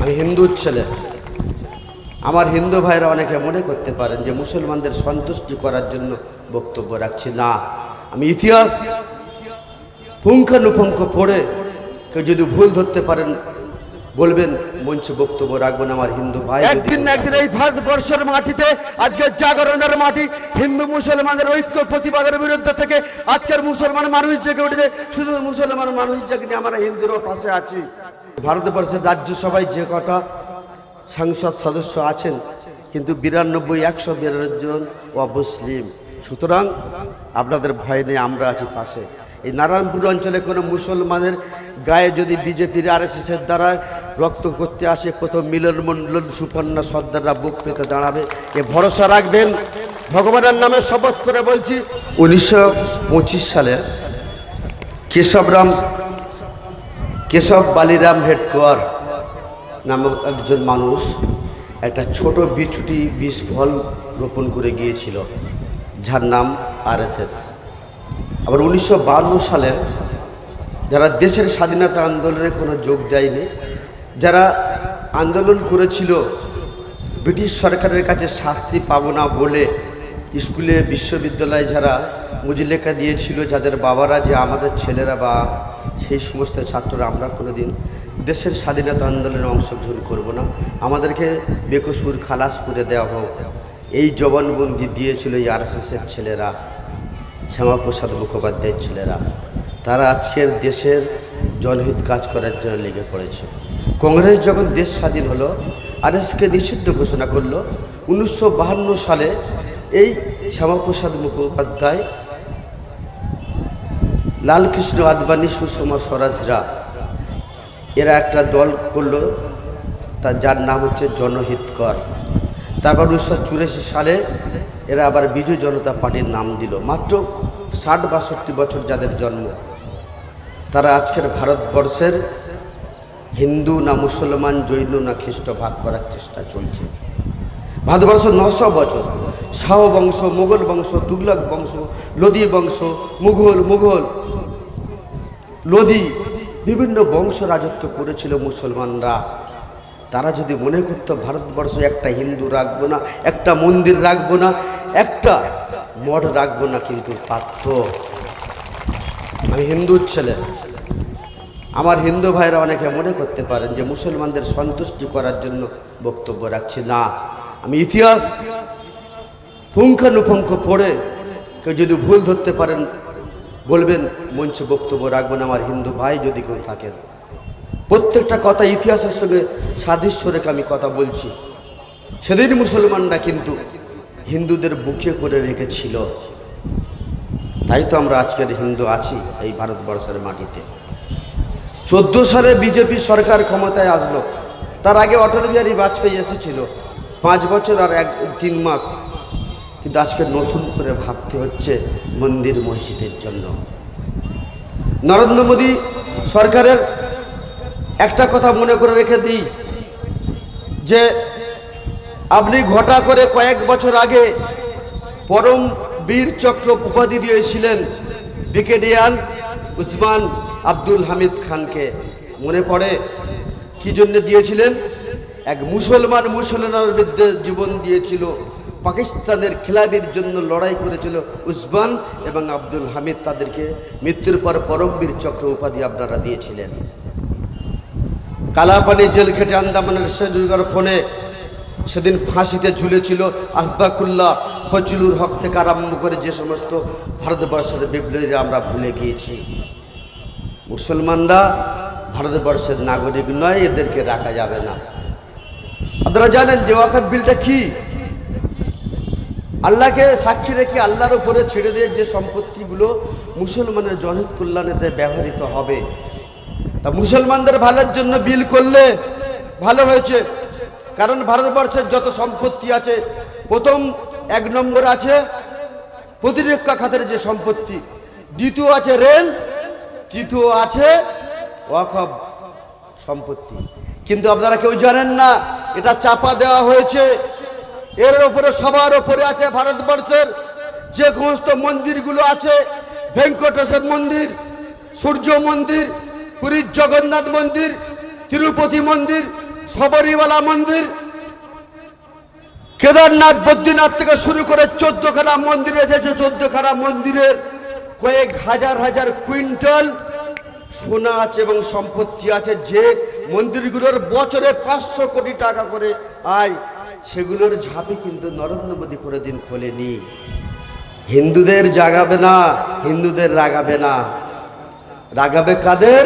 আমি হিন্দুর ছেলে। আমার হিন্দু ভাইরা অনেকে মনে করতে পারেন যে মুসলমানদের সন্তুষ্টি করার জন্য বক্তব্য রাখছি। না, আমি ইতিহাস পুঙ্খানুপুঙ্খ পড়ে কেউ যদি ভুল ধরতে পারেন বলবেন মঞ্চে বক্তব্য রাখবেন আমার হিন্দু ভাই একদিন না একদিন এই ভারতবর্ষের মাটিতে আজকে জাগরণের মাটি হিন্দু মুসলমানের ঐক্য প্রতিবাদের বিরুদ্ধে থেকে আজকের মুসলমান মানুষ জেগে উঠেছে। শুধু মুসলমান মানুষ জেগে আমরা হিন্দুরও পাশে আছি। ভারতবর্ষের রাজ্যসভায় যে কটা সংসদ সদস্য আছেন কিন্তু বিরানব্বই একশো বিরানব্বই জন অমুসলিম সুতরাং আপনাদের ভয় নেই, আমরা আছি পাশে। এই নারায়ণপুর অঞ্চলে কোনো মুসলমানের গায়ে যদি বিজেপির আর এস এর দ্বারা রক্ত করতে আসে, প্রথম মিলন মণ্ডল সুপর্ণা সর্দাররা বুক পেতে দাঁড়াবে। এ ভরসা রাখবেন। ভগবানের নামে শপথ করে বলছি, উনিশশো পঁচিশ সালে কেশবরাম কেশব বালিরাম হেডকোয়ার নামক একজন মানুষ একটা ছোট বিচুটি বিষ ফল রোপণ করে গিয়েছিল। যার নাম আরএসএস। আবার উনিশশো সালে যারা দেশের স্বাধীনতা আন্দোলনে কোনো যোগ দেয়নি, যারা আন্দোলন করেছিল, ব্রিটিশ সরকারের কাছে শাস্তি পাবো না বলে স্কুলে বিশ্ববিদ্যালয়ে যারা মুজিলেখা দিয়েছিল, যাদের বাবারা যে আমাদের ছেলেরা বা সেই সমস্ত ছাত্ররা, আমরা কোনো দিন দেশের স্বাধীনতা আন্দোলনে অংশগ্রহণ করব না। আমাদেরকে বেকসুর খালাস করে দেওয়া হোক। এই জবানবন্দি দিয়েছিল এই আরএসএসের ছেলেরা, শ্যামাপ্রসাদ মুখোপাধ্যায়ের ছেলেরা। তারা আজকের দেশের জনহিত কাজ করার জন্য লেগে পড়েছে। কংগ্রেস যখন দেশ স্বাধীন হলো, আরএসকে নিষিদ্ধ ঘোষণা করল, উনিশশো সালে এই শ্যামাপ্রসাদ মুখোপাধ্যায়, লালকৃষ্ণ আদবানি, সুষমা স্বরাজরা, এরা একটা দল করল, তার যার নাম হচ্ছে জনহিতকর। তারপর উনিশশো চুরাশি সালে এরা আবার বিজু জনতা পার্টির নাম দিল। মাত্র ষাট বাষট্টি বছর যাদের জন্ম। তারা আজকের ভারতবর্ষের হিন্দু না মুসলমান, জৈন না খ্রিস্ট ভাগ করার চেষ্টা চলছে। ভারতবর্ষ নশো বছর। শাহ বংশ, মোগল বংশ তুগলক বংশ, লোদি বংশ, মুঘল মুঘল, লোদি, বিভিন্ন বংশ রাজত্ব করেছিল মুসলমানরা। তারা যদি মনে করতো ভারতবর্ষে একটা হিন্দু রাখব না, একটা মন্দির রাখব না, একটা মঠ রাখব না কিন্তু পারত। আমি হিন্দুর ছেলে। আমার হিন্দু ভাইরা অনেকে মনে করতে পারেন যে মুসলমানদের সন্তুষ্টি করার জন্য বক্তব্য রাখছি। না, আমি ইতিহাস পুঙ্খানুপুঙ্খ পড়ে কেউ যদি ভুল ধরতে পারেন, বলবেন, মঞ্চে বক্তব্য রাখবেন আমার হিন্দু ভাই যদি কেউ থাকেন। প্রত্যেকটা কথা ইতিহাসের সঙ্গে সাদৃশ্য রেখে আমি কথা বলছি। সেদিন মুসলমানরা কিন্তু হিন্দুদের বুকে করে রেখেছিল। তাই তো আমরা আজকের হিন্দু আছি এই ভারতবর্ষের মাটিতে। চোদ্দ সালে বিজেপি সরকার ক্ষমতায় আসলো। তার আগে অটল বিহারী বাজপেয়ী এসেছিল। পাঁচ বছর আর এক, তিন মাস। কিন্তু আজকে নতুন করে ভাবতে হচ্ছে মন্দির মসজিদের জন্য। নরেন্দ্র মোদী সরকারের একটা কথা মনে করে রেখে দিই, যে আপনি ঘটা করে কয়েক বছর আগে পরম বীর চক্র উপাধি দিয়েছিলেন ব্রিগেডিয়ার উসমান আব্দুল হামিদ খানকে। মনে পড়ে? কি জন্য দিয়েছিলেন? এক মুসলমান মুসলমানের বিরুদ্ধে জীবন দিয়েছিল, পাকিস্তানের খেলাবির জন্য লড়াই করেছিল উসমান এবং আব্দুল হামিদ তাদেরকে। মৃত্যুর পর পরমবীর চক্র উপাধি আপনারা দিয়েছিলেন। কালাপানি জেল খেটে আন্দামানের সেজুগার ফোনে সেদিন ফাঁসিতে ঝুলেছিল আসবাকুল্লাহ ফজলুর হক থেকে আরম্ভ করে যে সমস্ত ভারতবর্ষের বিপ্লবীরা আমরা ভুলে গিয়েছি। মুসলমানরা ভারতবর্ষের নাগরিক নয়, এদেরকে রাখা যাবে না। আপনারা জানেন যে ওয়াকাফ বিলটা কি? আল্লাহকে সাক্ষী রেখে আল্লাহর উপরে ছেড়ে দিয়ে যে সম্পত্তিগুলো মুসলমানের জনহিত কল্যাণেতে ব্যবহৃত হবে তা মুসলমানদের ভালোর জন্য বিল করলে ভালো হয়েছে। কারণ ভারতবর্ষের যত সম্পত্তি আছে, প্রথম এক নম্বর আছে প্রতিরক্ষা খাতের যে সম্পত্তি। দ্বিতীয় আছে রেল, তৃতীয় আছে ওয়াকফ সম্পত্তি। কিন্তু আপনারা কেউ জানেন না, এটা চাপা দেওয়া হয়েছে। এর ওপরে সবার ওপরে আছে ভারতবর্ষের যে সমস্ত মন্দিরগুলো আছে, ভেঙ্কটেশ্বর মন্দির, সূর্য মন্দির পুরীর জগন্নাথ মন্দির, তিরুপতি মন্দির সবরীওয়ালা মন্দির, কেদারনাথ, বদ্রীনাথ থেকে শুরু করে চোদ্দখানা মন্দিরে এসেছে। চোদ্দখানা মন্দিরের কয়েক হাজার হাজার কুইন্টাল সোনা আছে এবং সম্পত্তি আছে। যে মন্দিরগুলোর বছরে পাঁচশো কোটি টাকা করে আয়, সেগুলোর ঝাঁপি কিন্তু নরেন্দ্র মোদী করে দিন খোলেনি। হিন্দুদের জাগাবে না, হিন্দুদের রাগাবে না। রাগাবে কাদের?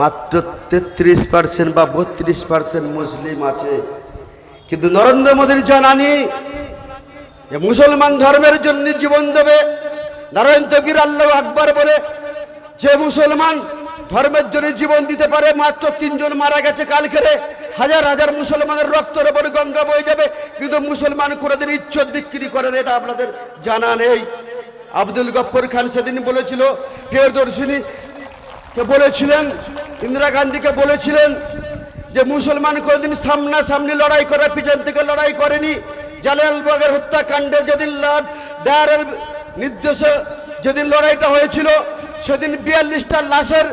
মাত্র তেত্রিশ পার্সেন্ট বা বত্রিশ পার্সেন্ট মুসলিম আছে। কিন্তু নরেন্দ্র মোদীর জানানি যে মুসলমান ধর্মের জন্য জীবন দেবে নারায়ণ তকির আল্লাহ আকবর বলে, যে মুসলমান ধর্মের জন্য জীবন দিতে পারে, মাত্র তিনজন মারা গেছে কালকেরে। হাজার হাজার মুসলমানের রক্তের ওপর গঙ্গা বয়ে যাবে, কিন্তু মুসলমান কোনোদিন ইচ্ছত বিক্রি করেন এটা আপনাদের জানা নেই। আব্দুল গফর খান সেদিন বলেছিল, প্রিয়দর্শিনী, কে বলেছিলেন? ইন্দিরা গান্ধীকে বলেছিলেন যে, মুসলমান কোনোদিন সামনাসামনি লড়াই করে, পিছন থেকে লড়াই করেনি। জালালবাগের হত্যাকাণ্ডে যেদিন ডায়ারের নির্দেশে যেদিন লড়াইটা হয়েছিল, সেদিন বিয়াল্লিশটা লাশের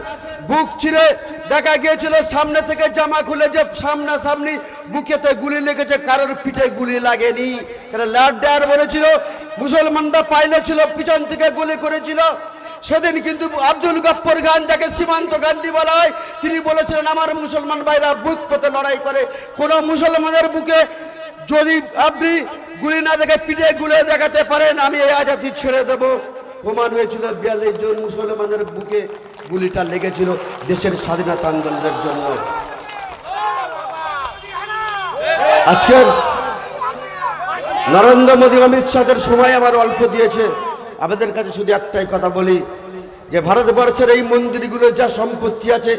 বুক ছিঁড়ে দেখা গিয়েছিল, সামনে থেকে জামা খুলে যে সামনাসামনি বুকেতে গুলি লেগেছে, কারোর পিঠে গুলি লাগেনি। লর্ড ডায়ার বলেছিল মুসলমানরা পাইলে ছিল, পিছন থেকে গুলি করেছিল। সেদিন কিন্তু আব্দুল গপ্পর গান যাকে সীমান্ত গান্ধী বলা হয়, তিনি বলেছিলেন, আমার মুসলমান ভাইরা বুক পেতে লড়াই করে। কোন মুসলমানের বুকে যদি আপনি গুলি না দেখে পিঠে গুলে দেখাতে পারেন, আমি এই আজাদি ছেড়ে দেব। প্রমাণ হয়েছিল, বিয়াল্লিশ জন মুসলমানের বুকে গুলিটা লেগেছিল দেশের স্বাধীনতা আন্দোলনের জন্য। আজকের নরেন্দ্র মোদী, অমিত শাহের সময় আমার অল্প দিয়েছে। আমাদের কাছে শুধু একটাই কথা বলি, যে ভারতবর্ষের এই মন্দিরগুলো যা সম্পত্তি আছে,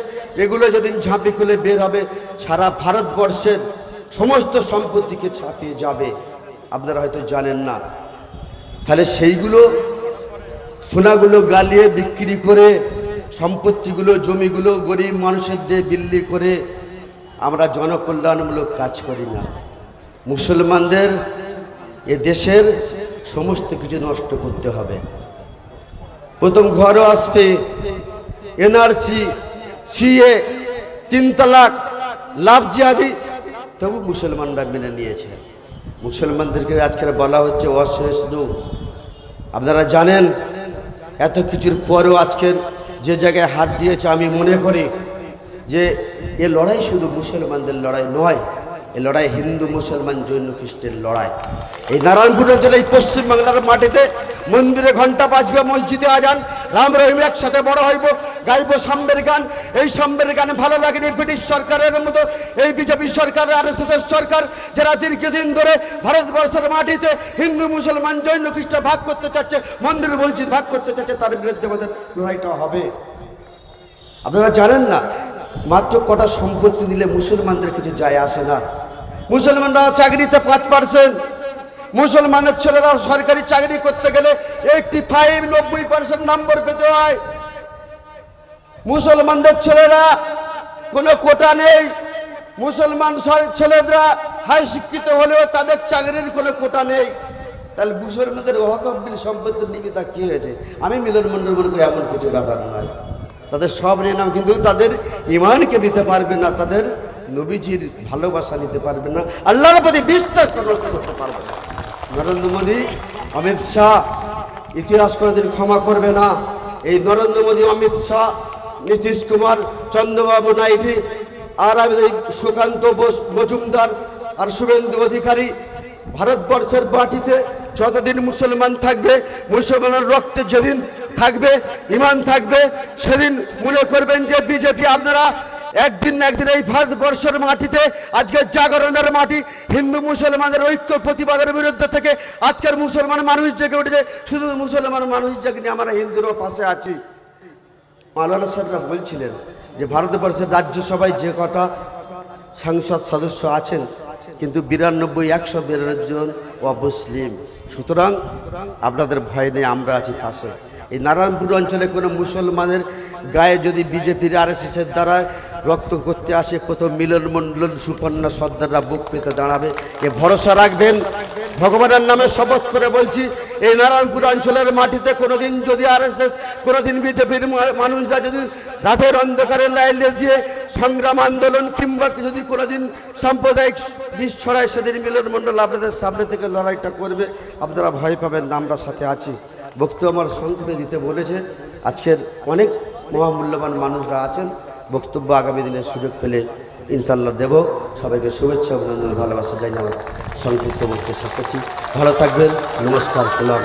এগুলো যদি ঝাঁপি খুলে বের হবে, সারা ভারতবর্ষের সমস্ত সম্পত্তিকে ছাপিয়ে যাবে। আপনারা হয়তো জানেন না। তাহলে সেইগুলো সোনাগুলো গালিয়ে বিক্রি করে, সম্পত্তিগুলো, জমিগুলো গরিব মানুষের দিয়ে বিল্লি করে আমরা জনকল্যাণমূলক কাজ করি না। মুসলমানদের এ দেশের সমস্ত কিছু নষ্ট করতে হবে। প্রথম ঘরও আসবে এনআরসি, সিএ, তিন তালাক, লাভ জিহাদি, তবু মুসলমানরা মেনে নিয়েছে। মুসলমানদেরকে আজকের বলা হচ্ছে অসহিষ্ণু আপনারা জানেন, এত কিছুর পরেও আজকের যে জায়গায় হাত দিয়েছে আমি মনে করি যে এ লড়াই শুধু মুসলমানদের লড়াই নয় এ লড়াই হিন্দু, মুসলমান, জৈন, খ্রিস্টের লড়াই। এই নারায়ণপুর অঞ্চলে এই পশ্চিমবাংলার মাটিতে মন্দিরে ঘণ্টা বাজবে, মসজিদে আজান। রাম রহিম একসাথে বড় হইব, গাইব সাম্বের গান। এই সাম্বের গান ভালো লাগেনি ব্রিটিশ সরকারের মতো। এই বিজেপি সরকার আর সরকার, যারা দীর্ঘদিন ধরে ভারতবর্ষের মাটিতে হিন্দু, মুসলমান, জৈন, খ্রিস্ট ভাগ করতে চাচ্ছে, মন্দির, মসজিদ ভাগ করতে চাচ্ছে, তার বিরুদ্ধে আমাদের লড়াইটা হবে। আপনারা জানেন না, মাত্র কটা সম্পত্তি দিলে মুসলমানদের কিছু যায় আসে না। মুসলমানরা চাকরিতে পাঁচ পার্সেন্ট। মুসলমানের ছেলেরা সরকারি চাকরি করতে গেলে এইটটি ফাইভ নব্বই পার্সেন্ট নম্বর পেতে হয়। মুসলমানদের ছেলেরা কোনো কোটা নেই। মুসলমান ছেলেরা হাই শিক্ষিত হলেও তাদের চাকরির কোনো কোটা নেই। তাহলে মুসলমানদের ওয়াকবিল সম্পত্তি নিবিতা কি হয়েছে? আমি মিলন মন্ডল মনে করি এমন কিছু ব্যাপার নয়। তাদের সব নিয়ে নাম কিন্তু তাদের ইমানকে নিতে পারবে না। তাদের নবীজির ভালোবাসা নিতে পারবে না। আল্লাহর প্রতি বিশ্বাস করতে পারবে না। নরেন্দ্র মোদী, অমিত শাহ, ইতিহাস কোনোদিন ক্ষমা করবে না। এই নরেন্দ্র মোদী, অমিত শাহ, নীতিশ কুমার, চন্দ্রবাবু নাইডু, আর সুকান্ত মজুমদার আর শুভেন্দু অধিকারী ভারতবর্ষের মাটিতে যতদিন মুসলমান থাকবে, মুসলমানের রক্তে যেদিন থাকবে, ইমান থাকবে, সেদিন মনে করবেন যে বিজেপি আপনারা একদিন না একদিন এই ভারতবর্ষের মাটিতে আজকের জাগরণের মাটি, হিন্দু মুসলমানের ঐক্য প্রতিবাদের বিরুদ্ধে থেকে আজকের মুসলমান মানুষ জেগে উঠেছে। শুধু মুসলমান মানুষ জেগে আমরা হিন্দুরও পাশে আছি। মাওলানা সাহেবরা বলছিলেন যে ভারতবর্ষের রাজ্যসভায় যে কটা সংসদ সদস্য আছেন, কিন্তু বিরানব্বই, একশো বিরানব্বই জন অমুসলিম। সুতরাং আপনাদের ভয় নেই, আমরা আছি পাশে। এই নারায়ণপুর অঞ্চলে কোনো মুসলমানের গায়ে যদি বিজেপির আর এস এসের দ্বারা রক্ত করতে আসে, প্রথম মিলন মণ্ডল সুপর্ণা সর্দাররা বুক পেতে দাঁড়াবে। এ ভরসা রাখবেন। ভগবানের নামে শপথ করে বলছি, এই নারায়ণপুর অঞ্চলের মাটিতে কোনোদিন যদি আর এস এস কোনোদিন বিজেপির মানুষরা যদি রাতের অন্ধকারে লাইন দিয়ে সংগ্রাম আন্দোলন কিংবা যদি কোনোদিন সাম্প্রদায়িক বিষ ছড়ায় সেদিন মিলন মণ্ডল আপনাদের সামনে থেকে লড়াইটা করবে। আপনারা ভয় পাবেন না, আমরা সাথে আছি। বক্তব্য আমার সংক্ষেপে দিতে বলেছে, আজকের অনেক মহামূল্যবান মানুষরা আছেন। বক্তব্য আগামী দিনে সুযোগ পেলে ইনশাল্লাহ দেব। সবাইকে শুভেচ্ছা, অভিনন্দন, ভালোবাসা জানি আমার সংযুক্ত বক্তব্য শেষ করছি। ভালো থাকবেন। নমস্কার প্রণাম